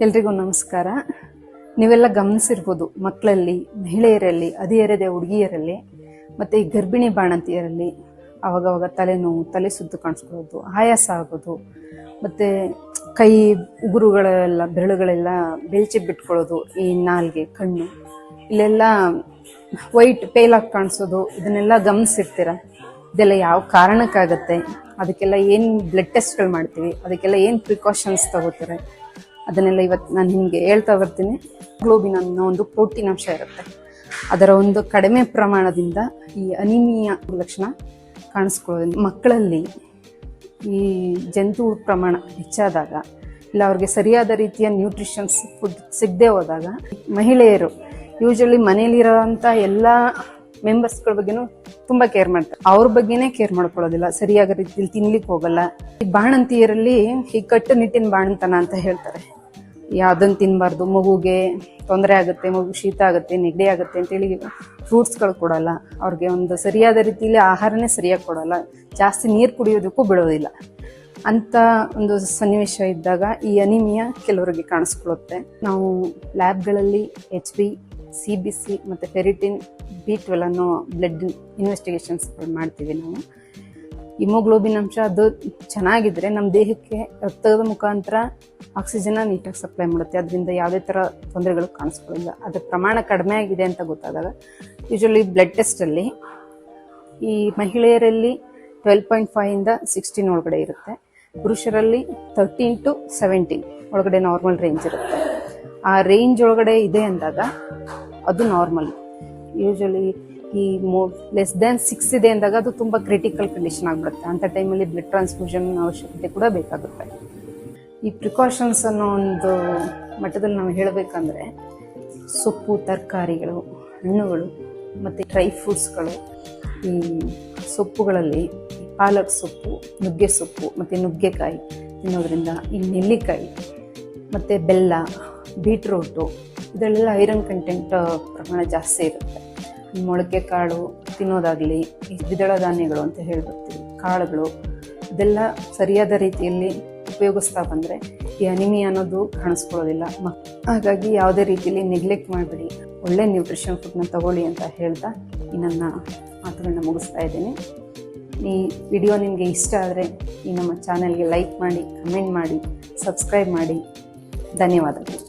ಎಲ್ರಿಗೂ ನಮಸ್ಕಾರ. ನೀವೆಲ್ಲ ಗಮನಿಸಿರ್ಬೋದು, ಮಕ್ಕಳಲ್ಲಿ, ಮಹಿಳೆಯರಲ್ಲಿ ಹದಿಹರೆಯದ ಹುಡುಗಿಯರಲ್ಲಿ, ಮತ್ತು ಈ ಗರ್ಭಿಣಿ ಬಾಣಂತಿಯರಲ್ಲಿ ಆವಾಗವಾಗ ತಲೆನೋವು, ತಲೆ ಸುತ್ತು ಕಾಣಿಸ್ಕೊಳ್ಳೋದು, ಆಯಾಸ ಆಗೋದು, ಮತ್ತು ಕೈ ಉಗುರುಗಳೆಲ್ಲ, ಬೆರಳುಗಳೆಲ್ಲ ಬೆಳ್ಚಿ ಬಿಟ್ಕೊಳ್ಳೋದು, ಈ ನಾಲ್ಗೆ, ಕಣ್ಣು, ಇಲ್ಲೆಲ್ಲ ವೈಟ್ ಪೇಲಾಗಿ ಕಾಣಿಸೋದು, ಇದನ್ನೆಲ್ಲ ಗಮನಿಸಿರ್ತೀರ? ಇದೆಲ್ಲ ಯಾವ ಕಾರಣಕ್ಕಾಗತ್ತೆ? ಅದಕ್ಕೆಲ್ಲ ಏನು ಬ್ಲಡ್ ಟೆಸ್ಟ್ಗಳು ಮಾಡ್ತೀವಿ? ಅದಕ್ಕೆಲ್ಲ ಏನು ಪ್ರಿಕಾಷನ್ಸ್ ತಗೋತಾರೆ? ಅದನ್ನೆಲ್ಲ ಇವತ್ತು ನಾನು ನಿಮಗೆ ಹೇಳ್ತಾ ಬರ್ತೀನಿ. ಗ್ಲೋಬಿನ್ ಅನ್ನೋ ಒಂದು ಪ್ರೋಟೀನ್ ಅಂಶ ಇರುತ್ತೆ. ಅದರ ಒಂದು ಕಡಿಮೆ ಪ್ರಮಾಣದಿಂದ ಈ ಅನಿಮಿಯ ಲಕ್ಷಣ ಕಾಣಿಸ್ಕೊಳ್ಳೋದು. ಮಕ್ಕಳಲ್ಲಿ ಈ ಜಂತು ಪ್ರಮಾಣ ಹೆಚ್ಚಾದಾಗ ಇಲ್ಲ ಅವ್ರಿಗೆ ಸರಿಯಾದ ರೀತಿಯ ನ್ಯೂಟ್ರಿಷನ್ಸ್ ಫುಡ್ ಸಿಗದೆ ಹೋದಾಗ ಮಹಿಳೆಯರು ಯೂಶಲಿ ಅಂಥ ಎಲ್ಲ ಮೆಂಬರ್ಸ್ಗಳ ಬಗ್ಗೆನೂ ತುಂಬ ಕೇರ್ ಮಾಡ್ತಾರೆ. ಅವ್ರ ಬಗ್ಗೆನೇ ಕೇರ್ ಮಾಡ್ಕೊಳ್ಳೋದಿಲ್ಲ. ಸರಿಯಾದ ರೀತಿಯಲ್ಲಿ ತಿನ್ಲಿಕ್ಕೆ ಹೋಗಲ್ಲ. ಈ ಬಾಣಂತಿಯರಲ್ಲಿ ಈ ಕಟ್ಟುನಿಟ್ಟಿನ ಬಾಣಂತನ ಅಂತ ಹೇಳ್ತಾರೆ. ಯಾವ್ದನ್ನ ತಿನ್ನಬಾರ್ದು ಮಗುಗೆ ತೊಂದರೆ ಆಗುತ್ತೆ, ಮಗು ಶೀತ ಆಗುತ್ತೆ, ನೆಗಡಿ ಆಗುತ್ತೆ ಅಂತೇಳಿ ಫ್ರೂಟ್ಸ್ಗಳು ಕೊಡಲ್ಲ. ಅವ್ರಿಗೆ ಒಂದು ಸರಿಯಾದ ರೀತಿಯಲ್ಲಿ ಆಹಾರನೇ ಸರಿಯಾಗಿ ಕೊಡಲ್ಲ. ಜಾಸ್ತಿ ನೀರು ಕುಡಿಯೋದಕ್ಕೂ ಬಿಡೋದಿಲ್ಲ. ಅಂತ ಒಂದು ಸನ್ನಿವೇಶ ಇದ್ದಾಗ ಈ ಅನಿಮಿಯಾ ಕೆಲವರಿಗೆ ಕಾಣಿಸ್ಕೊಳ್ಳುತ್ತೆ. ನಾವು ಲ್ಯಾಬ್ಗಳಲ್ಲಿ H B C B C ಮತ್ತು ಫೆರಿಟಿನ್ ಬಿ ಟ್ವೆಲ್ ಅನ್ನೋ ಬ್ಲಡ್ ಇನ್ವೆಸ್ಟಿಗೇಷನ್ಸ್ ಮಾಡ್ತೀವಿ ನಾವು. ಹಿಮೋಗ್ಲೋಬಿನ್ ಅಂಶ ಅದು ಚೆನ್ನಾಗಿದ್ರೆ ನಮ್ಮ ದೇಹಕ್ಕೆ ರಕ್ತದ ಮುಖಾಂತರ ಆಕ್ಸಿಜನ್ನ ನೀಟಾಗಿ ಸಪ್ಲೈ ಮಾಡುತ್ತೆ. ಅದರಿಂದ ಯಾವುದೇ ಥರ ತೊಂದರೆಗಳು ಕಾಣಿಸ್ಕೊಳ್ಳಿಲ್ಲ ಅದ್ರ ಪ್ರಮಾಣ ಕಡಿಮೆ ಆಗಿದೆ ಅಂತ ಗೊತ್ತಾದಾಗ ಯೂಶಲಿ ಬ್ಲಡ್ ಟೆಸ್ಟಲ್ಲಿ ಈ ಮಹಿಳೆಯರಲ್ಲಿ ಟ್ವೆಲ್ ಪಾಯಿಂಟ್ ಫೈವಿಂದ ಸಿಕ್ಸ್ಟೀನ್ ಒಳಗಡೆ ಇರುತ್ತೆ. ಪುರುಷರಲ್ಲಿ ತರ್ಟೀನ್ ಟು ಸೆವೆಂಟೀನ್ ಒಳಗಡೆ ನಾರ್ಮಲ್ ರೇಂಜ್ ಇರುತ್ತೆ. ಆ ರೇಂಜ್ ಒಳಗಡೆ ಇದೆ ಅಂದಾಗ ಅದು ನಾರ್ಮಲ್ ಯೂಶಲಿ ಈ ಮೋ ಲೆಸ್ ದ್ಯಾನ್ ಸಿಕ್ಸ್ ಇದೆ ಅಂದಾಗ ಅದು ತುಂಬ ಕ್ರಿಟಿಕಲ್ ಕಂಡೀಷನ್ ಆಗಿಬಿಡುತ್ತೆ. ಅಂಥ ಟೈಮಲ್ಲಿ ಬ್ಲಡ್ ಟ್ರಾನ್ಸ್ಫ್ಯೂಷನ್ ಅವಶ್ಯಕತೆ ಕೂಡ ಬೇಕಾಗುತ್ತೆ. ಈ ಪ್ರಿಕಾಷನ್ಸ್ ಅನ್ನೋ ಒಂದು ಮಟ್ಟದಲ್ಲಿ ನಾವು ಹೇಳಬೇಕಂದ್ರೆ ಸೊಪ್ಪು, ತರಕಾರಿಗಳು, ಹಣ್ಣುಗಳು ಮತ್ತು ಡ್ರೈ ಫ್ರೂಟ್ಸ್ಗಳು ಈ ಸೊಪ್ಪುಗಳಲ್ಲಿ ಪಾಲಕ್ ಸೊಪ್ಪು, ನುಗ್ಗೆ ಸೊಪ್ಪು ಮತ್ತು ನುಗ್ಗೆಕಾಯಿ ತಿನ್ನೋದ್ರಿಂದ ಈ ನೆಲ್ಲಿಕಾಯಿ ಮತ್ತು ಬೆಲ್ಲ ಬೀಟ್ರೂಟು ಇದರಲ್ಲೆಲ್ಲ ಐರನ್ ಕಂಟೆಂಟ್ ಪ್ರಮಾಣ ಜಾಸ್ತಿ ಇರುತ್ತೆ. ಮೊಳಕೆ ಕಾಳು ತಿನ್ನೋದಾಗಲಿ ದ್ವಿದಳ ಧಾನ್ಯಗಳು ಅಂತ ಹೇಳ್ಬಿಡ್ತೀವಿ ಕಾಳುಗಳು, ಇದೆಲ್ಲ ಸರಿಯಾದ ರೀತಿಯಲ್ಲಿ ಉಪಯೋಗಿಸ್ತಾ ಬಂದರೆ ಈ ಅನಿಮಿ ಅನ್ನೋದು ಕಾಣಿಸ್ಕೊಳ್ಳೋದಿಲ್ಲ. ಮ ಹಾಗಾಗಿ ಯಾವುದೇ ರೀತಿಯಲ್ಲಿ ನೆಗ್ಲೆಕ್ಟ್ ಮಾಡಬೇಡಿ. ಒಳ್ಳೆ ನ್ಯೂಟ್ರಿಷನ್ ಫುಡ್ನ ತಗೊಳ್ಳಿ ಅಂತ ಹೇಳ್ತಾ ಈ ನನ್ನ ಮಾತುಗಳನ್ನ ಮುಗಿಸ್ತಾ ಇದ್ದೀನಿ. ಈ ವಿಡಿಯೋ ನಿಮಗೆ ಇಷ್ಟ ಆದರೆ ಈ ನಮ್ಮ ಚಾನೆಲ್ಗೆ ಲೈಕ್ ಮಾಡಿ ಕಮೆಂಟ್ ಮಾಡಿ ಸಬ್ಸ್ಕ್ರೈಬ್ ಮಾಡಿ. ಧನ್ಯವಾದಗಳು.